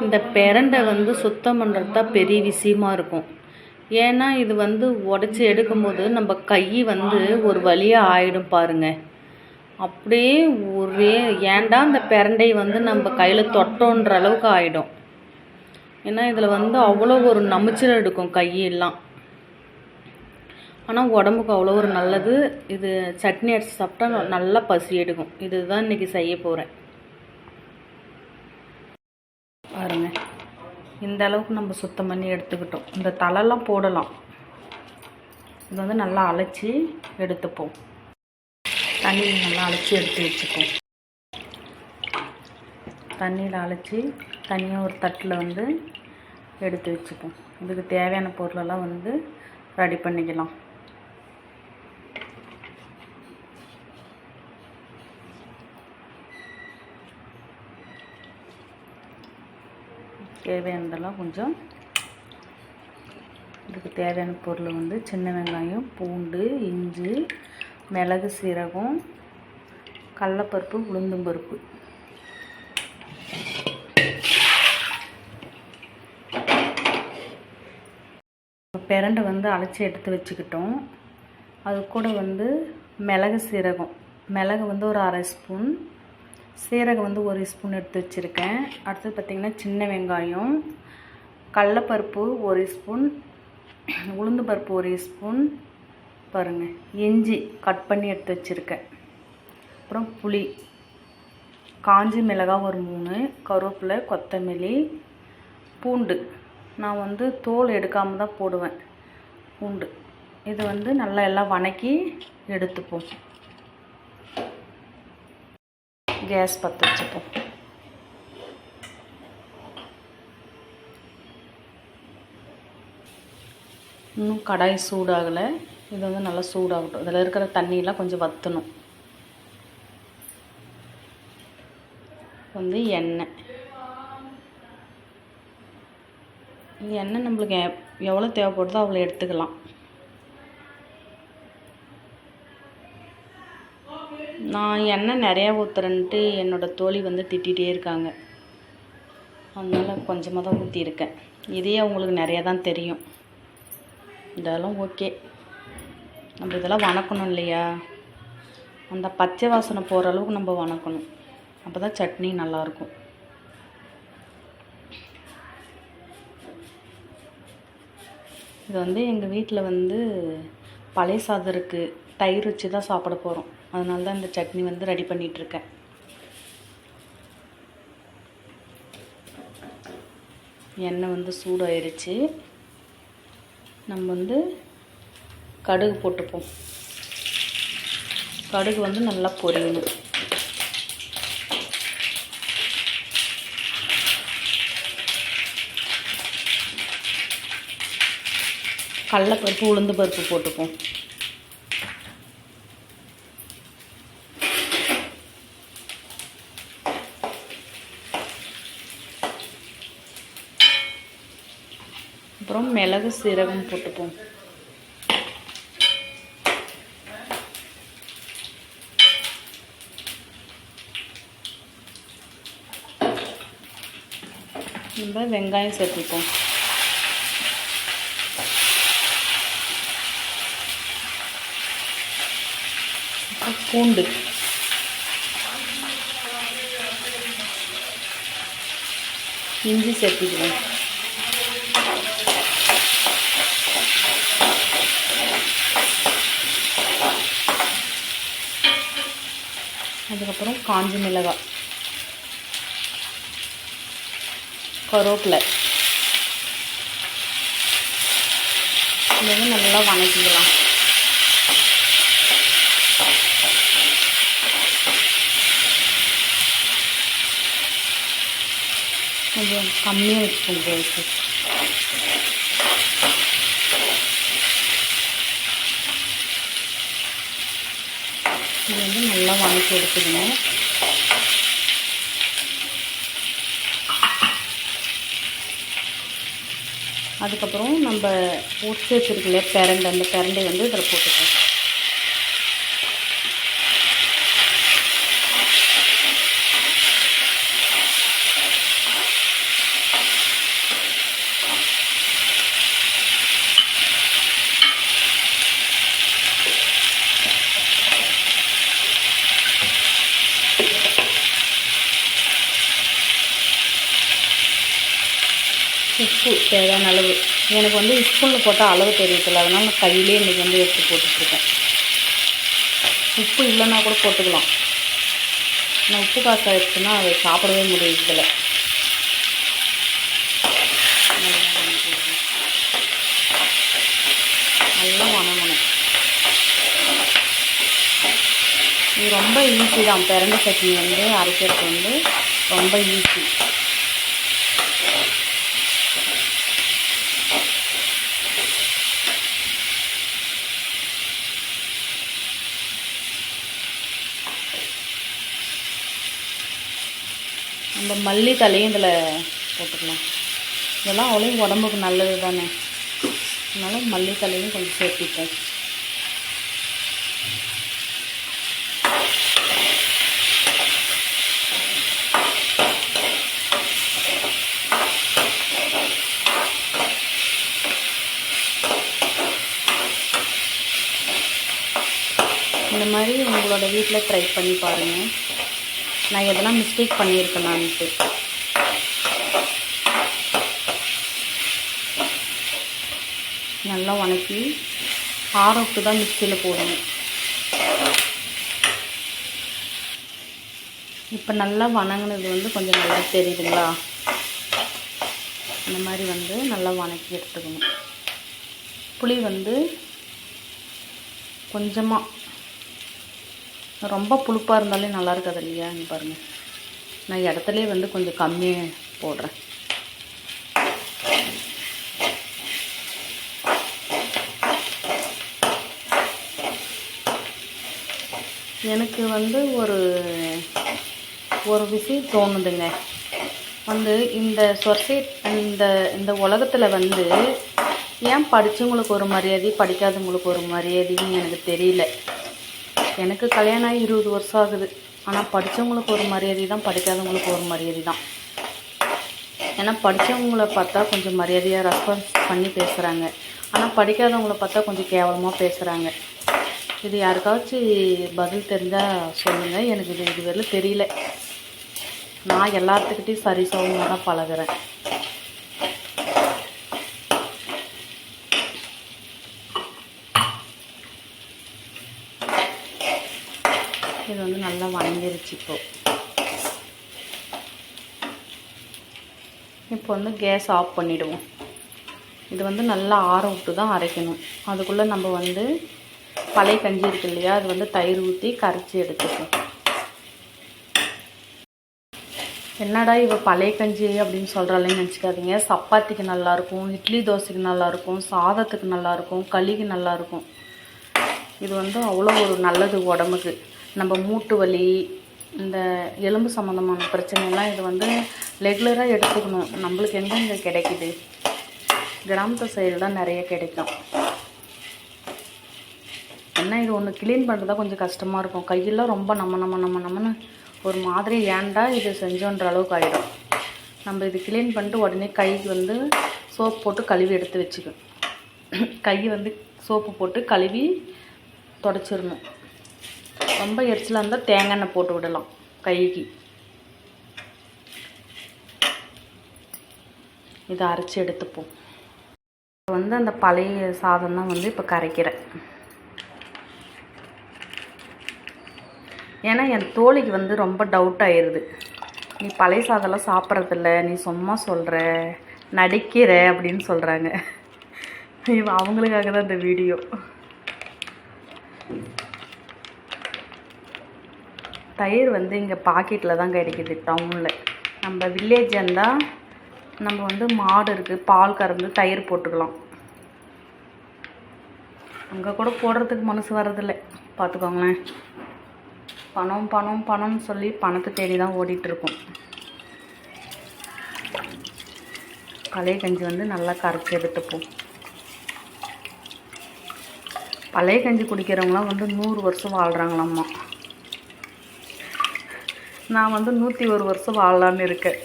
இந்த பிரண்டை வந்து சுத்தம் பண்ணுறது தான் பெரிய விஷயமா இருக்கும். ஏன்னா இது வந்து உடச்சி எடுக்கும்போது நம்ம கை வந்து ஒரு வழியாக ஆயிடும் பாருங்க. அப்படியே ஒரே ஏன்டா அந்த பிரண்டை வந்து நம்ம கையில் தொட்டோன்ற அளவுக்கு ஆயிடும். ஏன்னா இதில் வந்து அவ்வளோ ஒரு நமிச்சல் எடுக்கும் கையெல்லாம். ஆனால் உடம்புக்கு அவ்வளோ ஒரு நல்லது. இது சட்னி அடிச்சு சாப்பிட்டா ந- நல்லா பசி எடுக்கும். இதுதான் இன்னைக்கு செய்ய போகிறேன் பாருங்க இந்த அளவுக்கு நம்ம சுத்தம் பண்ணி எடுத்துக்கிட்டோம். இந்த தலைலாம் போடலாம். இது வந்து நல்லா அழைச்சி எடுத்துப்போம். தண்ணியில் நல்லா அழைச்சி எடுத்து வச்சுப்போம். தண்ணியில் அழைச்சி தனியாக ஒரு தட்டில் வந்து எடுத்து வச்சுப்போம். இதுக்கு தேவையான பொருளெல்லாம் வந்து ரெடி பண்ணிக்கலாம். தேவையானதெல்லாம் கொஞ்சம் இதுக்கு தேவையான பொருள் வந்து சின்ன வெங்காயம் பூண்டு இஞ்சி மிளகு சீரகம் கடலப்பருப்பு உளுந்தம்பருப்பு பிரண்டை வந்து அலைச்சி எடுத்து வச்சுக்கிட்டோம். அது கூட வந்து மிளகு சீரகம். மிளகு வந்து ஒரு அரை ஸ்பூன். சீரகம் வந்து ஒரு ஸ்பூன் எடுத்து வச்சுருக்கேன். அடுத்தது பார்த்திங்கன்னா சின்ன வெங்காயம் கடலப்பருப்பு ஒரு ஸ்பூன் உளுந்து பருப்பு ஒரு ஸ்பூன் பாருங்கள் இஞ்சி கட் பண்ணி எடுத்து வச்சுருக்கேன். அப்புறம் புளி காஞ்சி மிளகாய் ஒரு மூணு கருவேப்பிலை கொத்தமல்லி பூண்டு. நான் வந்து தோல் எடுக்காமல் தான் போடுவேன். பூண்டு. இது வந்து நல்லா எல்லாம் வணக்கி எடுத்துப்போம். கேஸ் பற்ற வச்சுப்போம். இன்னும் கடாய் சூடாகலை. இது வந்து நல்லா சூடாகட்டும். இதில் இருக்கிற தண்ணியெல்லாம் கொஞ்சம் வற்றணும் வந்து எண்ணெய். இந்த எண்ணெய் நம்மளுக்கு எவ்வளோ தேவைப்படுதோ அவ்வளோ எடுத்துக்கலாம். நான் எண்ணெய் நிறையா ஊற்றுறேன்ட்டு என்னோடய தோழி வந்து திட்டிகிட்டே இருக்காங்க. அதனால் கொஞ்சமாக தான் ஊற்றியிருக்கேன் இதே அவங்களுக்கு நிறையா தான் தெரியும். இதெல்லாம் ஓகே. நம்ம இதெல்லாம் வணக்கணும் இல்லையா? அந்த பச்சை வாசனை போகிற அளவுக்கு நம்ம வணக்கணும். அப்போ தான் சட்னி நல்லாயிருக்கும். இது வந்து எங்கள் வீட்டில் வந்து பழைய சாதம் இருக்குது தயிர் வச்சு தான் சாப்பிட போகிறோம் அதனால தான் இந்த சட்னி வந்து ரெடி பண்ணிகிட்ருக்கேன் எண்ணெய் வந்து சூடாயிருச்சு. நம்ம வந்து கடுகு போட்டுப்போம். கடுகு வந்து நல்லா பொரியணும். கடலப்பருப்பு உளுந்து பருப்பு போட்டுப்போம் அப்புறம் மிளகு சீரகம் போட்டுப்போம். நம்ம வெங்காயம் சேர்த்துப்போம். பூண்டு. இஞ்சி சேர்த்துக்குவோம். அதுக்கப்புறம் காஞ்ச மிளகாய் கருவேப்பிலை. இது வந்து நல்லா வணக்கிக்கலாம். கொஞ்சம் கம்மியாக வச்சுக்கோங்க வச்சு இது வந்து நல்லா வணக்கி எடுத்துக்கணும் அதுக்கப்புறம் நம்ம உரிச்சு வச்சுருக்கல பிரண்டை அந்த பிரண்டை வந்து இதில் போட்டுக்கலாம். உப்பு தேவையான அளவு. எனக்கு வந்து ஸ்பூனில் போட்டால் அளவு தெரியல அதனால் நான் கையிலே இன்றைக்கி வந்து எடுத்து போட்டுட்ருக்கேன். உப்பு இல்லைன்னா கூட போட்டுக்கலாம். ஆனால் உப்பு காசு ஆயிடுச்சுன்னா அதை சாப்பிடவே முடியறதில்ல. நல்லா வணங்கணும். இது ரொம்ப ஈஸி தான். பிறந்த சட்னி வந்து அரைக்கிறது வந்து ரொம்ப ஈஸி இந்த மல்லி தலையும் இதில் போட்டுக்கலாம் இதெல்லாம் அவ்வளோ உடம்புக்கு நல்லது தானே. அதனால் மல்லி தலையும் கொஞ்சம் சேர்த்திப்பேன். இந்த மாதிரி உங்களோட வீட்டில் ட்ரை பண்ணி பாருங்கள் நான் எதெல்லாம் மிஸ்டேக் பண்ணியிருக்கலான்ட்டு நல்லா வணக்கி ஆரோக்கு தான் மிக்சியில் போடணும். இப்போ நல்லா வணங்கினது வந்து கொஞ்சம் நல்லா தெரியுதுங்களா? இந்த மாதிரி வந்து நல்லா வணக்கி எடுத்துக்கணும். புளி வந்து கொஞ்சமாக ரொம்ப புளிப்பாக இருந்தாலே நல்லா இருக்காது இல்லையா? இங்கே பாருங்கள் நான் இடத்துலையே வந்து கொஞ்சம் கம்மியாக போடுறேன். எனக்கு வந்து ஒரு ஒரு விஷயம் தோணுதுங்க. வந்து இந்த சொசைட் இந்த இந்த உலகத்தில் வந்து ஏன் படித்தவங்களுக்கு ஒரு மரியாதை படிக்காதவங்களுக்கு ஒரு மரியாதைன்னு எனக்கு தெரியல. எனக்கு கல்யாணம் ஆகி இருபது வருஷம் ஆகுது. ஆனால் படித்தவங்களுக்கு ஒரு மரியாதை தான் படிக்காதவங்களுக்கு ஒரு மரியாதை தான் ஏன்னா படித்தவங்கள பார்த்தா கொஞ்சம் மரியாதையாக ரெஸ்பான்ஸ் பண்ணி பேசுகிறாங்க ஆனால் படிக்காதவங்கள பார்த்தா கொஞ்சம் கேவலமாக பேசுகிறாங்க இது யாருக்காச்சும் பதில் தெரிஞ்சால் சொல்லுங்கள் எனக்கு இது இது தெரியல. நான் எல்லாத்துக்கிட்டையும் சரி சமமாக தான் பழகுறேன். இது வந்து நல்லா வணங்கிருச்சு இப்போ. இப்போ வந்து கேஸ் ஆஃப் பண்ணிவிடுவோம் இது வந்து நல்லா ஆற விட்டு தான் அரைக்கணும். அதுக்குள்ளே நம்ம வந்து பழைய கஞ்சி இருக்கு இல்லையா அது வந்து தயிர் ஊற்றி கரைச்சி எடுத்துப்போம் என்னடா இவ பழைய கஞ்சி அப்படின்னு சொல்கிறாளேன்னு நினச்சிக்காதீங்க. சப்பாத்திக்கு நல்லாயிருக்கும் இட்லி தோசைக்கு நல்லாயிருக்கும் சாதத்துக்கு நல்லாயிருக்கும் களிக்கு நல்லாயிருக்கும் இது வந்து அவ்வளோ ஒரு நல்லது உடம்புக்கு. நம்ம மூட்டு வலி இந்த எலும்பு சம்மந்தமான பிரச்சனைலாம் இது வந்து ரெகுலராக எடுத்துக்கணும். நம்மளுக்கு எங்கெங்கே கிடைக்குது? கிராமத்து சைடு தான் நிறைய கிடைக்கும். என்ன இது ஒன்று க்ளீன் பண்ணுறதா கொஞ்சம் கஷ்டமாக இருக்கும். கையெல்லாம் ரொம்ப நம்ம நம்ம நம்ம நம்மன்னு ஒரு மாதிரி ஏன்டா இது செஞ்சோன்ற அளவுக்கு ஆகிடும் நம்ம இது க்ளீன் பண்ணிட்டு உடனே கைக்கு வந்து சோப் போட்டு கழுவி எடுத்து வச்சுக்கணும். கை வந்து சோப்பு போட்டு கழுவி தொடச்சிடணும். ரொம்ப எரிச்சலாக இருந்தால் தேங்காய் எண்ணெய் போட்டு விடலாம் கைக்கு. இதை அரைச்சி எடுத்துப்போம். இப்போ வந்து அந்த பழைய சாதம் தான் வந்து இப்போ கரைக்கிறேன். ஏன்னா என் தோழிக்கு வந்து ரொம்ப டவுட் ஆயிடுது நீ பழைய சாதம்லாம் சாப்பிட்றதில்ல நீ சும்மா சொல்கிற நடிக்கிற அப்படின்னு சொல்கிறாங்க அவங்களுக்காக தான் இந்த வீடியோ தயிர் வந்து இங்கே பாக்கெட்டில் தான் கிடைக்குது டவுனில் நம்ம வில்லேஜ் இருந்தால் நம்ம வந்து மாடு இருக்குது பால் கறந்து தயிர் போட்டுக்கலாம். அங்கே கூட போடுறதுக்கு மனசு வர்றதில்ல. பார்த்துக்கோங்களேன் பணம் பணம் பணம்னு சொல்லி பணத்தை தேடி தான் ஓடிட்டுருக்கோம் பழைய கஞ்சி வந்து நல்லா கரைச்சி எடுத்துப்போம். பழைய கஞ்சி குடிக்கிறவங்களாம் வந்து நூறு வருஷம் வாழ்கிறாங்களாம்மா நான் வந்து நூற்றி ஒரு வருஷம் வாழலான்னு இருக்கேன்.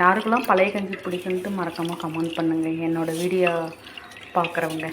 யாருக்கெல்லாம் பழைய கஞ்சி பிடிக்குன்ட்டு மறக்காமல் கமெண்ட் பண்ணுங்கள் என்னோடய வீடியோ பார்க்குறவங்க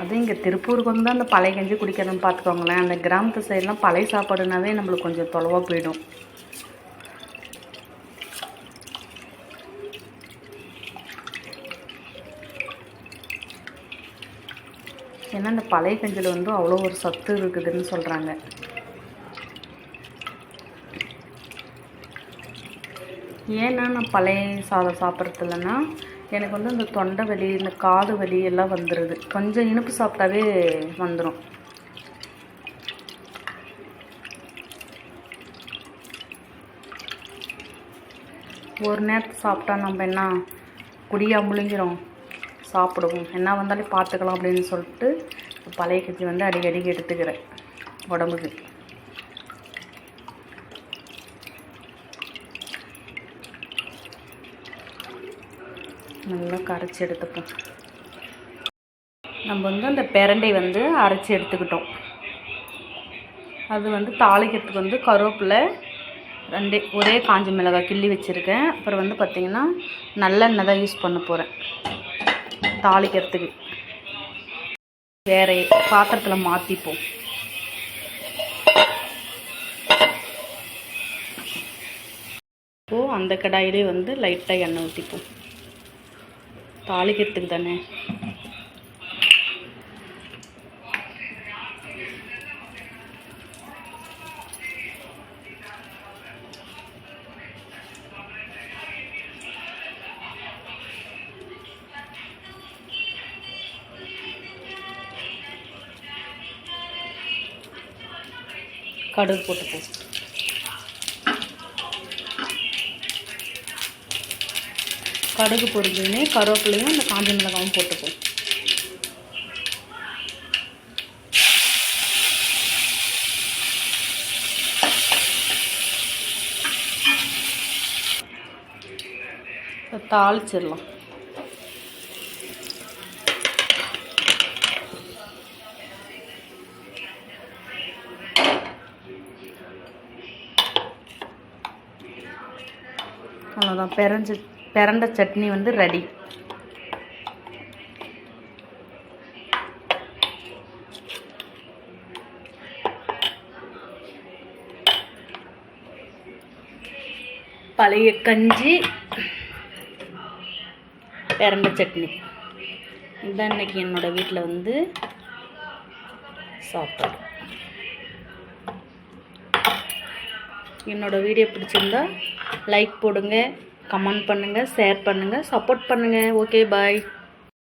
அதுவும் இங்கே திருப்பூருக்கு வந்து அந்த பழைய கஞ்சி குடிக்கிறதுன்னு பார்த்துக்கோங்களேன். அந்த கிராமத்து சைட்லாம் பழைய சாப்பாடுனாவே நம்மளுக்கு கொஞ்சம் தொலைவாக போயிடும். ஏன்னா இந்த பழைய கஞ்சியில் வந்து அவ்வளோ ஒரு சத்து இருக்குதுன்னு சொல்கிறாங்க ஏன்னா நான் பழைய சாதம் சாப்பிட்றதுலன்னா எனக்கு வந்து இந்த தொண்டை வலி இந்த காது வலி எல்லாம் வந்துடுது கொஞ்சம் இனிப்பு சாப்பிட்டாவே வந்துடும் ஒரு நேரத்துக்கு சாப்பிட்டா நம்ம என்ன குடியாக முழுங்கிறோம் சாப்பிடுவோம். என்ன வந்தாலும் பார்த்துக்கலாம் அப்படின்னு சொல்லிட்டு பழைய கஞ்சி வந்து அடிக்கடிக்கு எடுத்துக்கிறேன் உடம்புக்கு. நல்லா கரைச்சி எடுத்துப்போம். நம்ம வந்து அந்த பிரண்டை வந்து அரைச்சி எடுத்துக்கிட்டோம். அது வந்து தாளிக்கிறதுக்கு வந்து கருவேப்பிலை ரெண்டே ஒரே காஞ்ச மிளகாய் கிள்ளி வச்சுருக்கேன். அப்புறம் வந்து பார்த்திங்கன்னா நல்லெண்ணெய் தான் யூஸ் பண்ண போகிறேன் தாளிக்கிறதுக்கு. வேற பாத்திரத்தில் மாற்றிப்போம் இப்போது அந்த கடாயிலே வந்து லைட்டாக எண்ணெய் ஊற்றிப்போம் தாளிக்கிறதுக்கு தானே. கடுகு போட்டுப்போம் கடுகு பொரிஞ்சதுமே கருவேப்பிலையும் அந்த காஞ்ச மிளகாவும் போட்டுப்போம் தாளிச்சிடலாம். அவ்வளோதான் பிறஞ்ச பிரண்ட சட்னி வந்து ரெடி பழைய கஞ்சி பிரண்ட சட்னி. இதுதான் இன்னைக்கு என்னோட வீட்டில் வந்து சாப்பாடு. என்னோடய வீடியோ பிடிச்சிருந்தா லைக் போடுங்க. கமெண்ட் பண்ணுங்கள் ஷேர் பண்ணுங்கள் சப்போர்ட் பண்ணுங்கள் ஓகே பாய்.